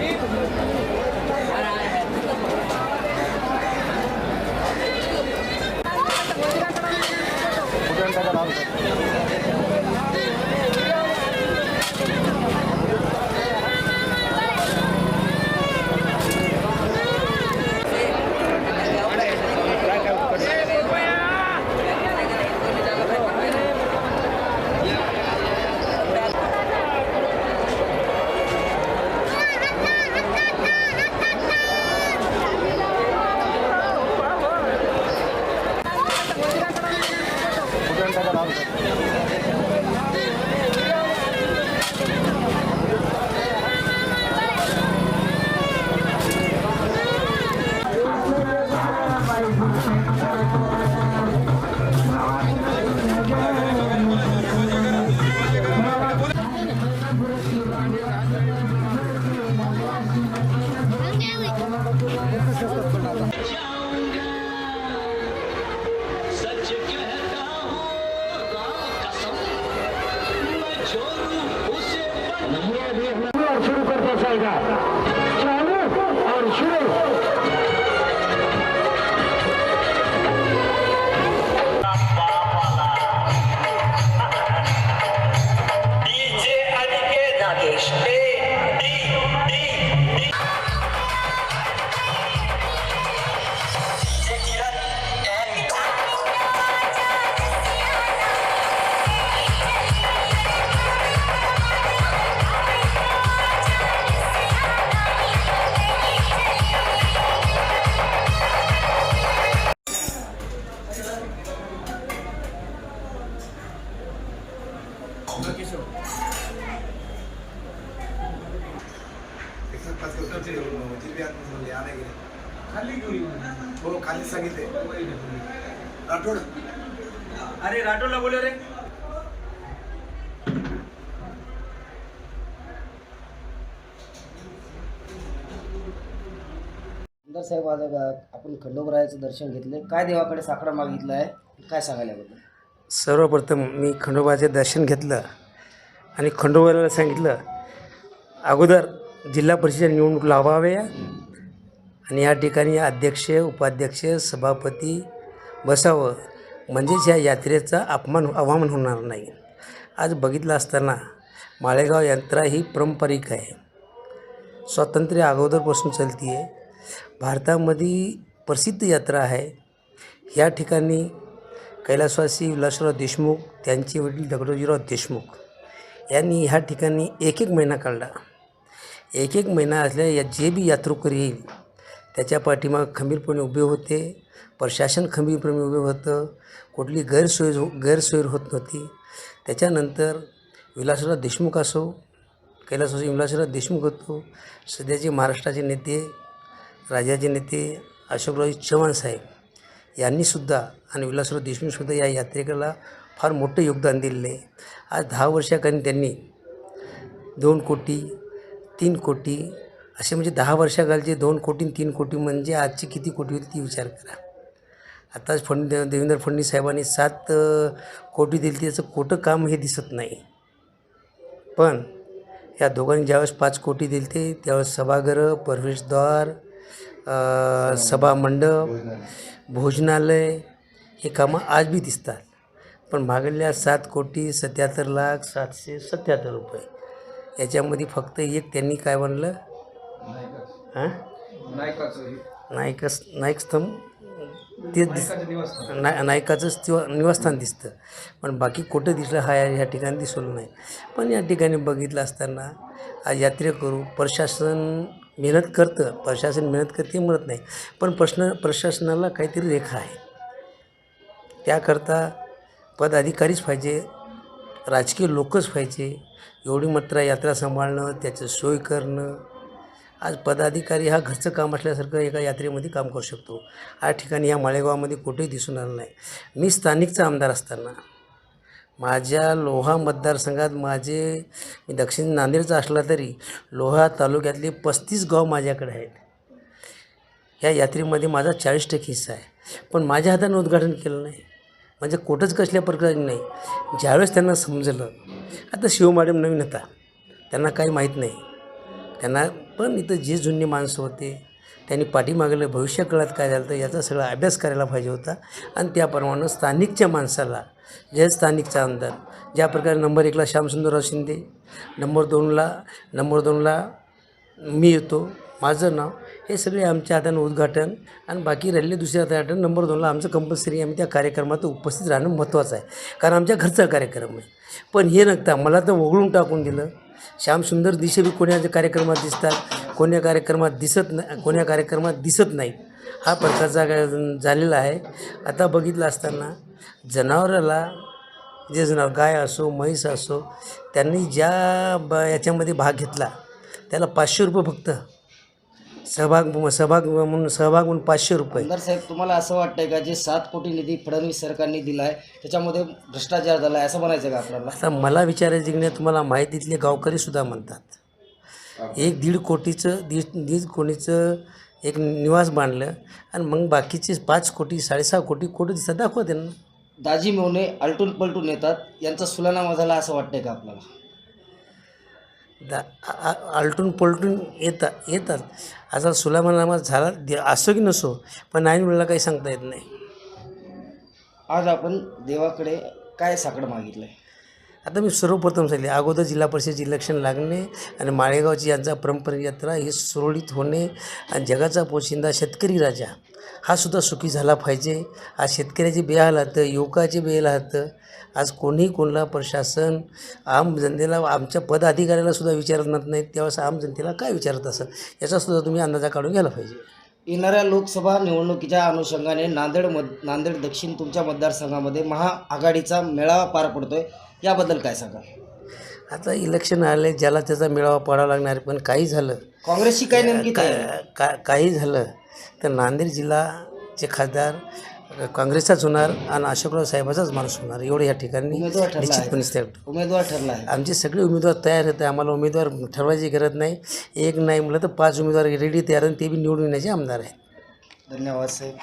Vitor. शुरू करता हो खाली सांगितले. राठोड. अरे राठोडला बोल रे. साहेब आज आपण खंडोबरायाचं दर्शन घेतलं काय देवाकडे साकडा मागितला आहे काय सांगायला याबद्दल? सर्वप्रथम मी खंडोबाचे दर्शन घेतलं आणि खंडोबाला सांगितलं अगोदर जिल्हा परिषद निवडणूक लावाव्या आणि या ठिकाणी अध्यक्ष उपाध्यक्ष सभापती बसावं. म्हणजेच या यात्रेचा अपमान अवमान होणार नाही. आज बघितलं असताना माळेगाव यात्रा ही पारंपरिक आहे. स्वातंत्र्य अगोदरपासून चलती आहे भारतामध्ये प्रसिद्ध यात्रा आहे. या ठिकाणी कैलासवासी विलासराव देशमुख त्यांचे वडील दगडोजीराव देशमुख यांनी ह्या ठिकाणी एक एक महिना काढला. एक एक महिना असल्या या जे बी यात्रेकरी येईल त्याच्या पाठीमाग खंबीरपणे उभे होते. प्रशासन खंबीरपणे उभे होतं. कुठली गैरसोय गैरसोय होत नव्हती. त्याच्यानंतर विलासराव देशमुख असो कैलासवासी विलासराव देशमुख होतो सध्याचे महाराष्ट्राचे नेते राज्याचे नेते अशोकराव चव्हाण साहेब यांनीसुद्धा आणि विलासराव देशमुखसुद्धा या यात्रेला फार मोठं योगदान दिलेलं आहे. आज दहा वर्षाखाली त्यांनी दोन कोटी तीन कोटी असे म्हणजे दहा वर्षाखालचे दोन कोटी तीन कोटी म्हणजे आजची किती कोटी होईल ती विचार करा. आताच फड देवेंद्र फडणवीस साहेबांनी सात कोटी दिली त्याचं कोटं काम हे दिसत नाही. पण या दोघांनी ज्यावेळेस पाच कोटी दिली ते त्यावेळेस सभागृह प्रवेशद्वार सभामंडप भोजनालय हे कामं आज बी दिसतात. पण मागल्या सात कोटी सत्याहत्तर लाख सातशे सत्याहत्तर रुपये. याच्यामध्ये फक्त एक त्यांनी काय म्हणलं हां? नायकस नायकस्तंभ? तेच दिस नाय नायकाचंच किंवा निवासस्थान दिसतं. पण बाकी कुठं दिसलं हा या ठिकाणी दिसलं नाही. पण या ठिकाणी बघितलं असताना आज यात्रेकरू प्रशासन मेहनत करतं प्रशासन मेहनत करते म्हणत नाही. पण प्रश्न प्रशासनाला काहीतरी रेखा आहे. त्याकरता पदाधिकारीच पाहिजे राजकीय लोकच पाहिजे एवढी मात्र यात्रा सांभाळणं त्याचं सोय करणं. आज पदाधिकारी हा घरचं काम असल्यासारखं एका यात्रेमध्ये काम करू शकतो. या ठिकाणी या माळेगावामध्ये कुठेही दिसून आलं नाही. मी स्थानिकचा आमदार असताना माझ्या लोहा मतदारसंघात माझे मी दक्षिण नांदेडचा असला तरी लोहा तालुक्यातले पस्तीस गाव माझ्याकडे आहेत. या यात्रेमध्ये माझा चाळीस टक्के हिस्सा आहे. पण माझ्या हातानं उद्घाटन केलं नाही. म्हणजे कुठंच कसल्या प्रकारे नाही. ज्यावेळेस त्यांना समजलं आता शिव मॅडम नवीन होता. त्यांना काही माहीत नाही. त्यांना पण इथं जे जुने माणसं होते त्यांनी पाठीमागलं भविष्यकाळात काय झालं तर याचा सगळा अभ्यास करायला पाहिजे होता. आणि त्याप्रमाणे स्थानिकच्या माणसाला जे स्थानिकचा आमदार ज्या प्रकारे नंबर एकला श्यामसुंदरराव शिंदे नंबर दोनला नंबर दोनला मी येतो माझं नाव हे सगळे आमच्या हातानं उद्घाटन आणि बाकी राहिले दुसऱ्या हातानं नंबर दोनला आमचं कंपल्सरी आम्ही त्या कार्यक्रमात उपस्थित राहणं महत्त्वाचं आहे. कारण आमच्या घरचा कार्यक्रम आहे. पण हे नक्ता मला तर वगळून टाकून दिलं. श्यामसुंदर दिशेबी कोणी कोण्याच्या कार्यक्रमात दिसतात? कोण्या कार्यक्रमात दिसत नाही कोण्या कार्यक्रमात दिसत नाही हा प्रकारचा झालेला आहे. आता बघितलं असताना जनावराला जे जनावर गाय असो म्हैस असो त्यांनी ज्या ब याच्यामध्ये भाग घेतला त्याला पाचशे रुपये फक्त. सहभाग सहभाग म्हणून सहभाग म्हणून पाचशे रुपये. आमदार साहेब तुम्हाला असं वाटतंय का जे सात कोटी निधी फडणवीस सरकारने दिला आहे त्याच्यामध्ये भ्रष्टाचार झाला आहे असं म्हणायचं का आपल्याला? आता मला विचारायचं की नाही तुम्हाला माहितीतले गावकरीसुद्धा म्हणतात. एक दीड कोटीचं दीड दीड कोटीचं एक निवास बांधलं आणि मग बाकीचे पाच कोटी साडेसहा कोटी कोटी दिसतात. दाखवा त्यांना. दाजी मेवणे आलटून पलटून येतात. यांचा सुलानामा झाला असं वाटतंय का आपल्याला? दा आ- आ- आलटून पलटून येतात येतात. आता सुलामानामा झाला दे- असो की नसो पण नाही वेळेला काही सांगता येत नाही. आज आपण देवाकडे काय साकडं मागितलं आहे आता मी सर्वप्रथम सांगितले अगोदर जिल्हा परिषदेचे इलेक्शन लागणे आणि माळेगावची यांचा परंपरा यात्रा ही सुरळीत होणे आणि जगाचा पोशिंदा शेतकरी राजा हा सुद्धा सुखी झाला पाहिजे. आज शेतकऱ्याची बेहाल राहतं युवकाचे बेहाल राहतं आज कोणीही कोणला प्रशासन आम जनतेला आमच्या पदाधिकाऱ्याला सुद्धा विचारत नाही त्यावेळेस आम जनतेला काय विचारत असेल? याचासुद्धा तुम्ही अंदाजा काढून घ्यायला पाहिजे. येणाऱ्या लोकसभा निवडणुकीच्या अनुषंगाने नांदेड मत नांदेड दक्षिण तुमच्या मतदारसंघामध्ये महाआघाडीचा मेळावा पार पडतोय. याबद्दल काय सांगाल? आता इलेक्शन आले ज्याला त्याचा मेळावा पडावा लागणार. पण काही झालं. काँग्रेसची काय नेमकी तयारी? का का काही झालं तर नांदेड जिल्हाचे खासदार काँग्रेसचाच होणार आणि अशोकराव साहेबाचाच माणूस होणार. एवढं या ठिकाणी निश्चितपणे उमेदवार ठरला आहे. आमचे सगळे उमेदवार तयार आहेत. आम्हाला उमेदवार ठरवायची गरज नाही. एक नाही म्हटलं तर पाच उमेदवार रेडी तयार आहेत. ते बी निवडून येण्याचे आमदार आहेत. धन्यवाद साहेब.